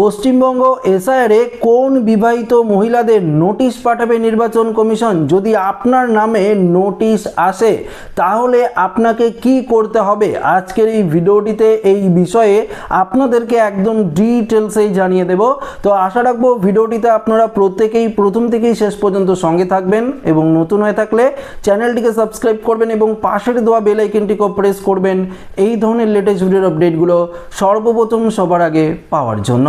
পশ্চিমবঙ্গ এসআইআরে কোন বিবাহিত মহিলাদের নোটিশ পাঠাবে নির্বাচন কমিশন? যদি আপনার নামে নোটিশ আসে, তাহলে আপনাকে কি করতে হবে? আজকের এই ভিডিওটিতে এই বিষয়ে আপনাদেরকে একদম ডিটেলসেই জানিয়ে দেব। তো আশা রাখব ভিডিওটিতে আপনারা প্রত্যেকেই প্রথম থেকেই শেষ পর্যন্ত সঙ্গে থাকবেন এবং নতুন হয়ে থাকলে চ্যানেলটিকে সাবস্ক্রাইব করবেন এবং পাশের দেওয়া বেল আইকনটিকেও প্রেস করবেন। এই ধরনের লেটেস্ট ভিডিওর আপডেটগুলো সর্বপ্রথম সবার আগে পাওয়ার জন্য।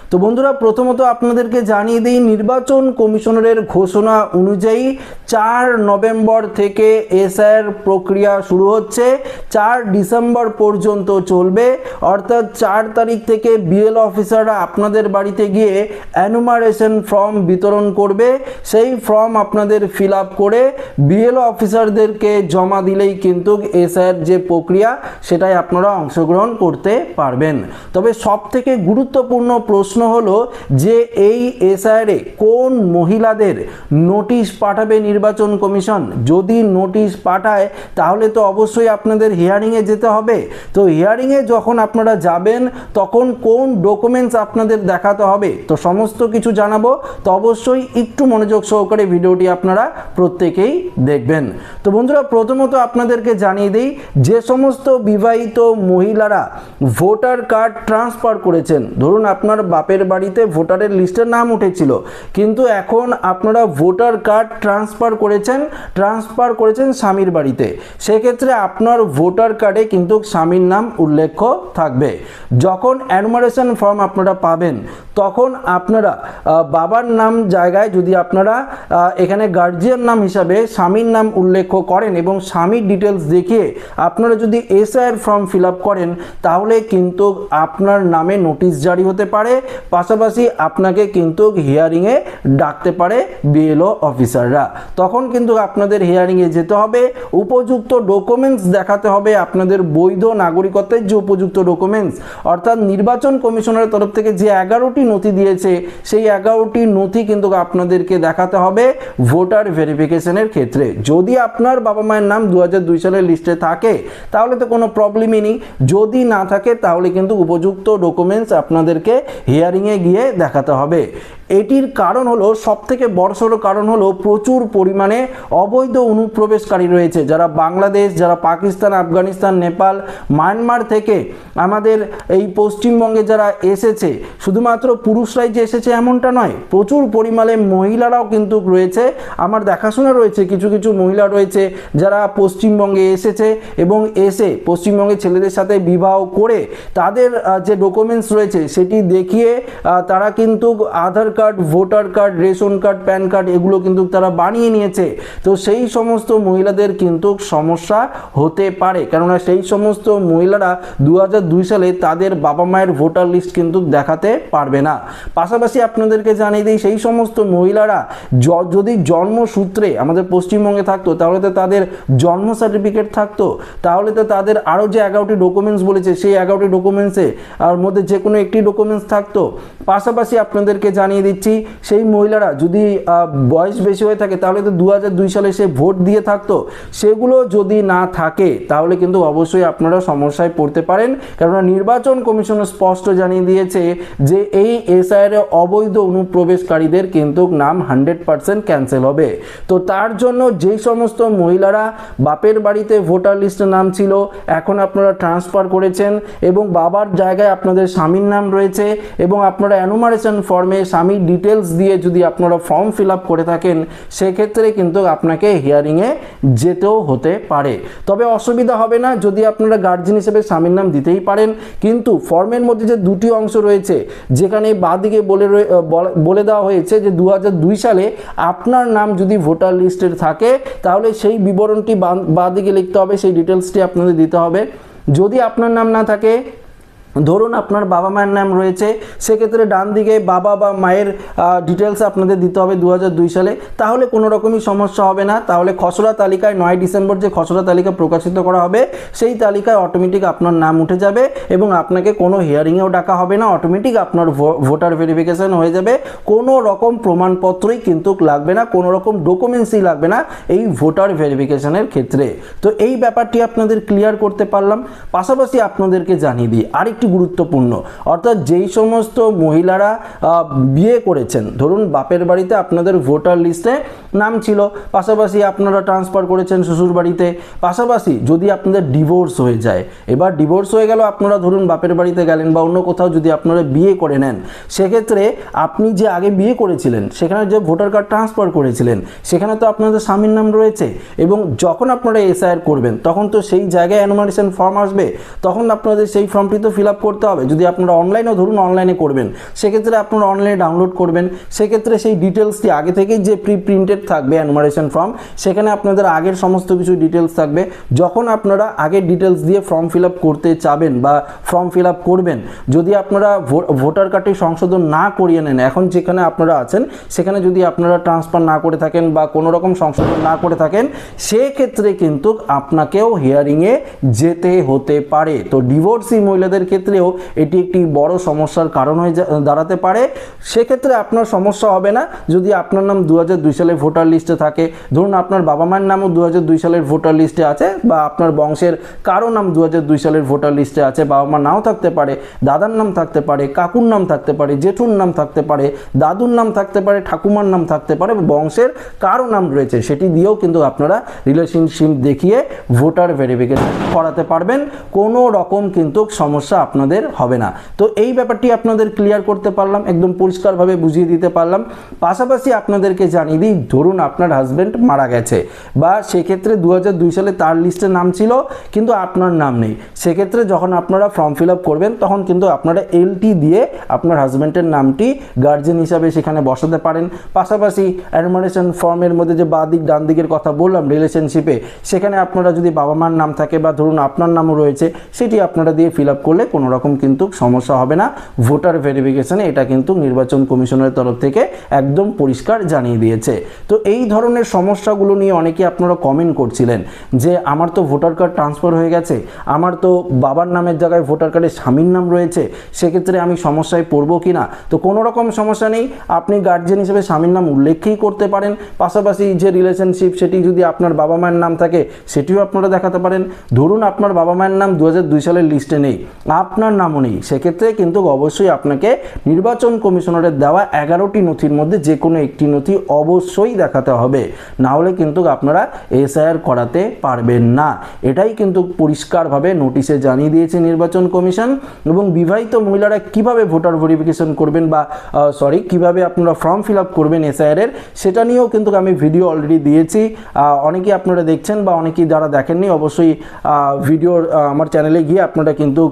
তো বন্ধুরা, প্রথমত আপনাদেরকে জানিয়ে দিই, নির্বাচন কমিশনারের ঘোষণা অনুযায়ী চার নভেম্বর থেকে এসআইয়ের প্রক্রিয়া শুরু হচ্ছে। চার ডিসেম্বর পর্যন্ত চলবে। অর্থাৎ চার তারিখ থেকে বিএল অফিসাররা আপনাদের বাড়িতে গিয়ে অ্যানুমারেশন ফর্ম বিতরণ করবে। সেই ফর্ম আপনাদের ফিল করে বিএল অফিসারদেরকে জমা দিলেই কিন্তু এসআইয়ের যে প্রক্রিয়া, সেটাই আপনারা অংশগ্রহণ করতে পারবেন। তবে সব থেকে গুরুত্বপূর্ণ প্রশ্ন হলো যে এই এসআইআরে কোন মহিলাদের নোটিশ পাঠাবে নির্বাচন কমিশন? যদি নোটিশ পাঠায়, তাহলে তো অবশ্যই আপনাদের হিয়ারিংয়ে যেতে হবে। তো হিয়ারিংয়ে যখন আপনারা যাবেন, তখন কোন ডকুমেন্টস আপনাদের দেখাতে হবে? তো সমস্ত কিছু জানাব। তো অবশ্যই একটু মনোযোগ সহকারে ভিডিওটি আপনারা প্রত্যেকেই দেখবেন। তো বন্ধুরা, প্রথমত আপনাদেরকে জানিয়ে দিই, যে সমস্ত বিবাহিত মহিলারা ভোটার কার্ড ট্রান্সফার করেছেন, ধরুন আপনার বাপের বাড়িতে ভোটারের লিস্টের নাম উঠেছিল। কিন্তু এখন আপনারা ভোটার কার্ড ট্রান্সফার করেছেন ট্রান্সফার করেছেন স্বামীর বাড়িতে। সেক্ষেত্রে আপনার ভোটার কার্ডে কিন্তু স্বামীর নাম উল্লেখ থাকবে। যখন অ্যানুমারেশন ফর্ম আপনারা পাবেন, তখন আপনারা বাবার নাম জায়গায় যদি আপনারা এখানে গার্জিয়ান নাম হিসাবে স্বামীর নাম উল্লেখ করেন এবং স্বামীর ডিটেলস দেখিয়ে আপনারা যদি এসআইয়ের ফর্ম ফিল করেন, তাহলে কিন্তু আপনার নামে নোটিশ জারি হতে পারে পাশাপাশি আপনাকে কিন্তু হিয়ারিংয়ে ডাকতে পারে বিএলও অফিসাররা তখন কিন্তু আপনাদের হিয়ারিংয়ে যেতে হবে। উপযুক্ত ডকুমেন্টস দেখাতে হবে আপনাদের বৈধ নাগরিকত্বের যে উপযুক্ত ডকুমেন্টস অর্থাৎ নির্বাচন কমিশনের তরফ থেকে যে এগারোটি নথি দিয়েছে, সেই এগারোটি নথি কিন্তু আপনাদেরকে দেখাতে হবে ভোটার ভেরিফিকেশনের ক্ষেত্রে। যদি আপনার বাবা মায়ের নাম দু সালের লিস্টে থাকে, তাহলে তো কোনো প্রবলেমই নেই। যদি না থাকে, তাহলে কিন্তু উপযুক্ত ডকুমেন্টস আপনাদেরকে হিয়ারিংয়ে গিয়ে দেখাতে হবে। এটির কারণ হলো সব থেকে বড়সড় কারণ হলো, প্রচুর পরিমাণে অবৈধ অনুপ্রবেশকারী রয়েছে। যারা বাংলাদেশ, যারা পাকিস্তান, আফগানিস্তান, নেপাল, মায়ানমার থেকে আমাদের এই পশ্চিমবঙ্গে যারা এসেছে, শুধুমাত্র পুরুষরাই যে এসেছে এমনটা নয়, প্রচুর পরিমাণে মহিলারাও কিন্তু রয়েছে। আমার দেখাশোনা রয়েছে, কিছু কিছু মহিলা রয়েছে যারা পশ্চিমবঙ্গে এসেছে এবং এসে পশ্চিমবঙ্গে ছেলেদের সাথে বিবাহ করে তাদের যে ডকুমেন্টস রয়েছে, সেটি দেখিয়ে তারা কিন্তু Aadhaar card, voter card, ration card, PAN card এগুলো কিন্তু তারা বানিয়ে নিয়েছে। তো সেই সমস্ত মহিলাদের কিন্তু সমস্যা হতে পারে। কেননা সেই সমস্ত মহিলারা দু সালে তাদের বাবা মায়ের ভোটার লিস্ট কিন্তু দেখাতে পারবে না। পাশাপাশি আপনাদেরকে জানিয়ে দিই, সেই সমস্ত মহিলারা যদি জন্মসূত্রে আমাদের পশ্চিমবঙ্গে থাকতো, তাহলে তো তাদের জন্ম সার্টিফিকেট থাকতো। তাহলে তো তাদের আরও যে এগারোটি ডকুমেন্টস বলেছে, সেই এগারোটি ডকুমেন্টসে আর মধ্যে যে কোনো একটি ডকুমেন্টস থাকতো। পাশাপাশি আপনাদেরকে জানিয়ে দিচ্ছি, সেই মহিলারা যদি বয়স বেশি হয়ে থাকে, তাহলে তো দু সালে সে ভোট দিয়ে থাকতো। সেগুলো যদি না থাকে, তাহলে কিন্তু অবশ্যই আপনারা সমস্যায় পড়তে পারেন। কেননা নির্বাচন কমিশন স্পষ্ট জানিয়ে দিয়েছে যে, এই এসআইআর অবৈধ অনুপ্রবেশকারীদের কিন্তু নাম হান্ড্রেড পার্সেন্ট ক্যান্সেল হবে। তো তার জন্য যেই সমস্ত মহিলারা বাপের বাড়িতে ভোটার লিস্টে নাম ছিল, এখন আপনারা ট্রান্সফার করেছেন এবং বাবার জায়গায় আপনাদের স্বামীর নাম রয়েছে এবং আপনারা অ্যানুমারেশন ফর্মে স্বামীর ডিটেলস দিয়ে যদি আপনারা ফর্ম ফিল আপ করে থাকেন, সেক্ষেত্রে কিন্তু আপনাকে হিয়ারিংয়ে যেতেও হতে পারে। তবে অসুবিধা হবে না, যদি আপনারা গার্জেন হিসেবে স্বামীর নাম দিতেই পারেন। কিন্তু ফর্মের মধ্যে যে দুটি অংশ রয়েছে, যেখানে বাদিকে বলে বলা- দেওয়া হয়েছে যে দু সালে আপনার নাম যদি ভোটার লিস্টে থাকে, তাহলে সেই বিবরণটি বাঁদিকে লিখতে হবে, সেই ডিটেলসটি আপনাদের দিতে হবে। যদি আপনার নাম না থাকে ধরুন আপনার বাবা মায়ের নাম রয়েছে, সেক্ষেত্রে ডান দিকে বাবা বা মায়ের ডিটেলস আপনাদের দিতে হবে দু সালে। তাহলে কোনো রকমই সমস্যা হবে না। তাহলে খসড়া তালিকায় নয় ডিসেম্বর যে খসড়া তালিকা প্রকাশিত করা হবে, সেই তালিকায় অটোমেটিক আপনার নাম উঠে যাবে এবং আপনাকে কোনো হিয়ারিংয়েও ডাকা হবে না। অটোমেটিক আপনার ভোটার ভেরিফিকেশন হয়ে যাবে। কোনো রকম প্রমাণপত্রই কিন্তু লাগবে না, কোনো রকম ডকুমেন্টসই লাগবে না এই ভোটার ভেরিফিকেশানের ক্ষেত্রে। তো এই ব্যাপারটি আপনাদের ক্লিয়ার করতে পারলাম। পাশাপাশি আপনাদেরকে জানিয়ে দিই, আরেকটি আরেকটি গুরুত্বপূর্ণ। অর্থাৎ যেই সমস্ত মহিলারা বিয়ে করেছেন, ধরুন বাপের বাড়িতে আপনাদের ভোটার লিস্টে নাম ছিল, পাশাপাশি আপনারা ট্রান্সফার করেছেন শ্বশুর বাড়িতে, পাশাপাশি যদি আপনাদের ডিভোর্স হয়ে যায়, এবার ডিভোর্স হয়ে গেল আপনারা ধরুন বাপের বাড়িতে গেলেন বা অন্য কোথাও যদি আপনারা বিয়ে করে নেন, সেক্ষেত্রে আপনি যে আগে বিয়ে করেছিলেন, সেখানে যে ভোটার কার্ড ট্রান্সফার করেছিলেন, সেখানে তো আপনাদের স্বামীর নাম রয়েছে এবং যখন আপনারা এসআইআর করবেন, তখন তো সেই জায়গায় অ্যানোমারেশন ফর্ম আসবে, তখন আপনাদের সেই ফর্মটি তো ফিল করতে হবে। যদি আপনারা অনলাইনেও ধরুন অনলাইনে করবেন, সেক্ষেত্রে আপনারা অনলাইনে ডাউনলোড করবেন। সেক্ষেত্রে সেই ডিটেলসটি আগে থেকেই যে প্রি প্রিন্টেড থাকবে অ্যানোমারেশন ফর্ম সেখানে আপনাদের আগের সমস্ত কিছু ডিটেলস থাকবে। যখন আপনারা আগের ডিটেলস দিয়ে ফর্ম ফিল করতে চাবেন বা ফর্ম ফিল করবেন, যদি আপনারা ভোটার কার্ডটি সংশোধন না করিয়ে নেন, এখন যেখানে আপনারা আছেন, সেখানে যদি আপনারা ট্রান্সফার না করে থাকেন বা কোনো রকম সংশোধন না করে থাকেন, সেক্ষেত্রে কিন্তু আপনাকেও হিয়ারিংয়ে যেতে হতে পারে। তো ডিভোর্সি মহিলাদের ক্ষেত্রেও এটি একটি বড় সমস্যার কারণ হয়ে দাঁড়াতে পারে। সেক্ষেত্রে আপনার সমস্যা হবে না। যদি আপনার নাম দু সালের ভোটার লিস্টে থাকে, ধরুন আপনার বাবা মায়ের নামও দু সালের ভোটার লিস্টে আছে বা আপনার বংশের কারও নাম দু সালের ভোটার লিস্টে আছে, বাবা মা নাও থাকতে পারে, দাদার নাম থাকতে পারে, কাকুর নাম থাকতে পারে, জেঠুর নাম থাকতে পারে, দাদুর নাম থাকতে পারে, ঠাকুমার নাম থাকতে পারে বংশের কারও নাম রয়েছে, সেটি দিয়েও কিন্তু আপনারা রিলেশনশিপ দেখিয়ে ভোটার ভেরিফিকেশন করাতে পারবেন। কোনো রকম কিন্তু সমস্যা আপনাদের হবে না। তো এই ব্যাপারটি আপনাদের ক্লিয়ার করতে পারলাম, একদম পরিষ্কারভাবে বুঝিয়ে দিতে পারলাম। পাশাপাশি আপনাদেরকে জানিয়ে দিই, ধরুন আপনার হাজব্যান্ড মারা গেছে বা সেক্ষেত্রে দু সালে তার লিস্টে নাম ছিল, কিন্তু আপনার নাম নেই। সেক্ষেত্রে যখন আপনারা ফর্ম ফিল করবেন, তখন কিন্তু আপনারা এলটি দিয়ে আপনার হাজব্যান্ডের নামটি গার্জেন হিসাবে সেখানে বসাতে পারেন। পাশাপাশি অ্যাডমিনেশন ফর্মের মধ্যে যে বাঁ দিক, ডান দিকের কথা বললাম রিলেশনশিপে সেখানে আপনারা যদি বাবা মার নাম থাকে বা ধরুন আপনার নামও রয়েছে, সেটি আপনারা দিয়ে ফিল করলে কোনো রকম কিন্তু সমস্যা হবে না। ভোটার ভেরিফিকেশনে এটা কিন্তু নির্বাচন কমিশনের তরফ থেকে একদম পরিষ্কার জানিয়ে দিয়েছে। তো এই ধরনের সমস্যাগুলো নিয়ে অনেকে আপনারা কমেন্ট করছিলেন যে, আমার তো ভোটার কার্ড ট্রান্সফার হয়ে গেছে, আমার তো বাবার নামের জায়গায় ভোটার কার্ডে স্বামীর নাম রয়েছে, সেক্ষেত্রে আমি সমস্যায় পড়ব কি না তো কোনো রকম সমস্যা নেই, আপনি গার্জেন হিসেবে স্বামীর নাম উল্লেখই করতে পারেন। পাশাপাশি যে রিলেশনশিপ সেটি যদি আপনার বাবা মায়ের নাম থাকে, সেটিও আপনারা দেখাতে পারেন। ধরুন আপনার বাবা মায়ের নাম দু সালের লিস্টে নেই। আপনার নামও নেই। সেক্ষেত্রে কিন্তু অবশ্যই আপনাকে নির্বাচন কমিশনারের দেওয়া এগারোটি নথির মধ্যে যে কোনো একটি নথি অবশ্যই দেখাতে হবে। না হলে কিন্তু আপনারা এসআইআর করাতে পারবেন না। এটাই কিন্তু পরিষ্কারভাবে নোটিশে জানিয়ে দিয়েছে নির্বাচন কমিশন এবং বিবাহিত মহিলারা কীভাবে ভোটার ভেরিফিকেশন করবেন বা সরি কীভাবে আপনারা ফর্ম ফিল আপ করবেন এসআইআর এর সেটা নিয়েও কিন্তু আমি ভিডিও অলরেডি দিয়েছি। অনেকেই আপনারা দেখছেন বা অনেকেই যারা দেখেননি, অবশ্যই ভিডিও আমার চ্যানেলে গিয়ে আপনারা কিন্তু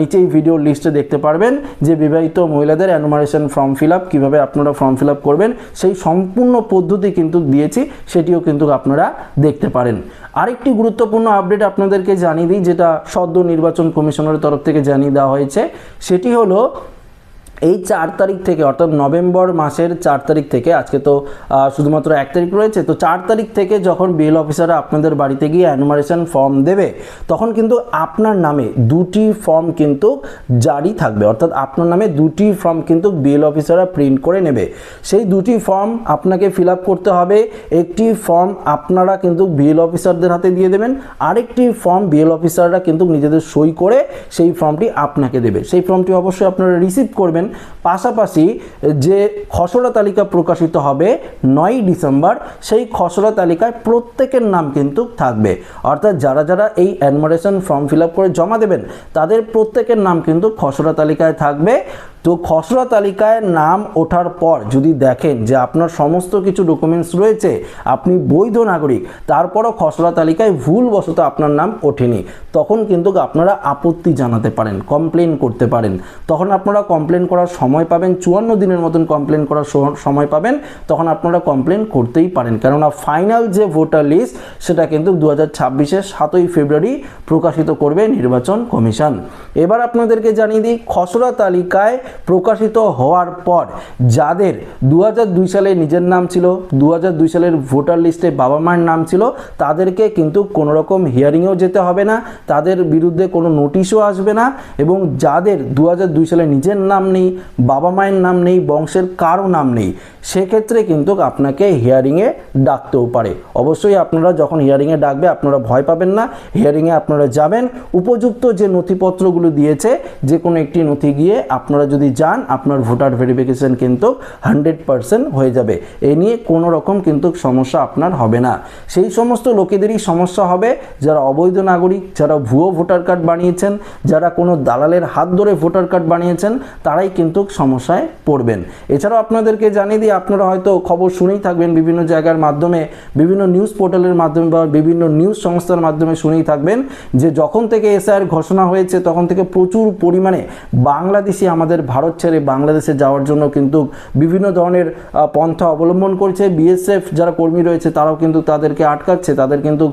নিচেই ভিডিও লিস্টে দেখতে পারবেন যে বিবাহিত মহিলাদের অ্যানুমারেশন ফর্ম ফিল আপ কীভাবে আপনারা ফর্ম ফিল আপ করবেন, সেই সম্পূর্ণ পদ্ধতি কিন্তু দিয়েছি, সেটিও কিন্তু আপনারা দেখতে পারেন। আরেকটি গুরুত্বপূর্ণ আপডেট আপনাদেরকে জানিয়ে দিই, যেটা সদ্য নির্বাচন কমিশনের তরফ থেকে জানিয়ে দেওয়া হয়েছে, সেটি হলো এই চার তারিখ থেকে, অর্থাৎ নভেম্বর মাসের চার তারিখ থেকে, আজকে তো শুধুমাত্র এক তারিখ রয়েছে, তো চার তারিখ থেকে যখন বিএল অফিসাররা আপনাদের বাড়িতে গিয়ে অ্যানুমারেশন ফর্ম দেবে, তখন কিন্তু আপনার নামে দুটি ফর্ম কিন্তু জারি থাকবে। অর্থাৎ আপনার নামে দুটি ফর্ম কিন্তু বিএল অফিসাররা প্রিন্ট করে নেবে। সেই দুটি ফর্ম আপনাকে ফিল করতে হবে। একটি ফর্ম আপনারা কিন্তু বিএল অফিসারদের হাতে দিয়ে দেবেন, আরেকটি ফর্ম বিএল অফিসাররা কিন্তু নিজেদের সই করে সেই ফর্মটি আপনাকে দেবে। সেই ফর্মটি অবশ্যই আপনারা রিসিভ করবেন। পাশাপাশি যে খসড়া তালিকা প্রকাশিত হবে নয় ডিসেম্বর, সেই খসড়া তালিকায় প্রত্যেকের নাম কিন্তু থাকবে। অর্থাৎ যারা যারা এই অ্যাডমিরেশন ফর্ম ফিল করে জমা দেবেন, তাদের প্রত্যেকের নাম কিন্তু খসড়া তালিকায় থাকবে। তো খসড়া তালিকায় নাম ওঠার পর যদি দেখেন যে আপনার সমস্ত কিছু ডকুমেন্টস রয়েছে, আপনি বৈধ নাগরিক, তারপরও খসড়া তালিকায় ভুলবশত আপনার নাম ওঠেনি, তখন কিন্তু আপনারা আপত্তি জানাতে পারেন কমপ্লেন করতে পারেন। তখন আপনারা কমপ্লেন সময় পাবেন, চুয়ান্ন দিনের মতন কমপ্লেন করার সময় পাবেন, তখন আপনারা কমপ্লেন করতেই পারেন। কেননা ফাইনাল যে ভোটার লিস্ট সেটা কিন্তু দু হাজার ছাব্বিশের সাতই ফেব্রুয়ারি প্রকাশিত করবে নির্বাচন কমিশন। এবার আপনাদেরকে জানিয়ে দিই, খসড়া তালিকায় প্রকাশিত হওয়ার পর যাদের দু সালে নিজের নাম ছিল দু সালের ভোটার লিস্টে বাবা মায়ের নাম ছিল, তাদেরকে কিন্তু কোনো রকম হিয়ারিংয়েও যেতে হবে না, তাদের বিরুদ্ধে কোনো নোটিশও আসবে না, এবং যাদের দু সালে নিজের নাম নেই বাবা মায়ের নাম নেই, বংশের কারও নাম নেই, সেক্ষেত্রে কিন্তু আপনাকে হিয়ারিংয়ে ডাকতেও পারে। অবশ্যই আপনারা যখন হিয়ারিংয়ে ডাকবে, আপনারা ভয় পাবেন না হিয়ারিংয়ে আপনারা যাবেন। উপযুক্ত যে নথিপত্রগুলো দিয়েছে, যে কোনো একটি নথি গিয়ে আপনারা যদি যান, আপনার ভোটার ভেরিফিকেশন কিন্তু হান্ড্রেড পারসেন্ট হয়ে যাবে। এ নিয়ে কোনো রকম কিন্তু সমস্যা আপনার হবে না। সেই সমস্ত লোকেদেরই সমস্যা হবে, যারা অবৈধ নাগরিক, যারা ভুয়ো ভোটার কার্ড বানিয়েছেন, যারা কোনো দালালের হাত ধরে ভোটার কার্ড বানিয়েছেন, তারাই কিন্তু সমস্যায় পড়বেন। এছাড়াও আপনাদেরকে জানিয়ে দিই, আপনারা হয়তো খবর শুনেই থাকবেন বিভিন্ন জায়গার মাধ্যমে, বিভিন্ন নিউজ পোর্টালের মাধ্যমে বা বিভিন্ন নিউজ সংস্থার মাধ্যমে শুনেই থাকবেন যে যখন থেকে এসআইয়ের ঘোষণা হয়েছে, তখন থেকে প্রচুর পরিমাণে বাংলাদেশি আমাদের ভারত ছেড়ে বাংলাদেশে যাওয়ার জন্য কিন্তু বিভিন্ন ধরনের পন্থা অবলম্বন করছে। বিএসএফ যারা কর্মী রয়েছে, তারাও কিন্তু তাদেরকে আটকাচ্ছে, তাদের কিন্তু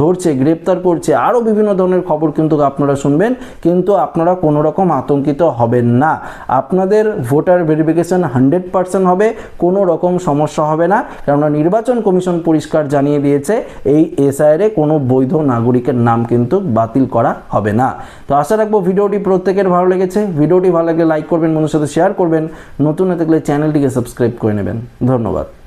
ধরছে, গ্রেপ্তার করছে। আরও বিভিন্ন ধরনের খবর কিন্তু আপনারা শুনবেন, কিন্তু আপনারা কোনো রকম আতঙ্কিত হবেন না। আপনাদের ভোটার ভেরিফিকেশন হান্ড্রেড পার্সেন্ট হবে, কোনো রকম সমস্যা হবে না। কেননা নির্বাচন কমিশন পরিষ্কার জানিয়ে দিয়েছে, এই এসআইআরে কোনো বৈধ নাগরিকের নাম কিন্তু বাতিল করা হবে না। তো আশা রাখব ভিডিওটি প্রত্যেকের ভালো লেগেছে। ভিডিওটি ভালো লাগলে লাইক করবেন বন্ধুর সাথে শেয়ার করবেন। নতুন হয়ে থাকলে চ্যানেলটিকে সাবস্ক্রাইব করে নেবেন। ধন্যবাদ।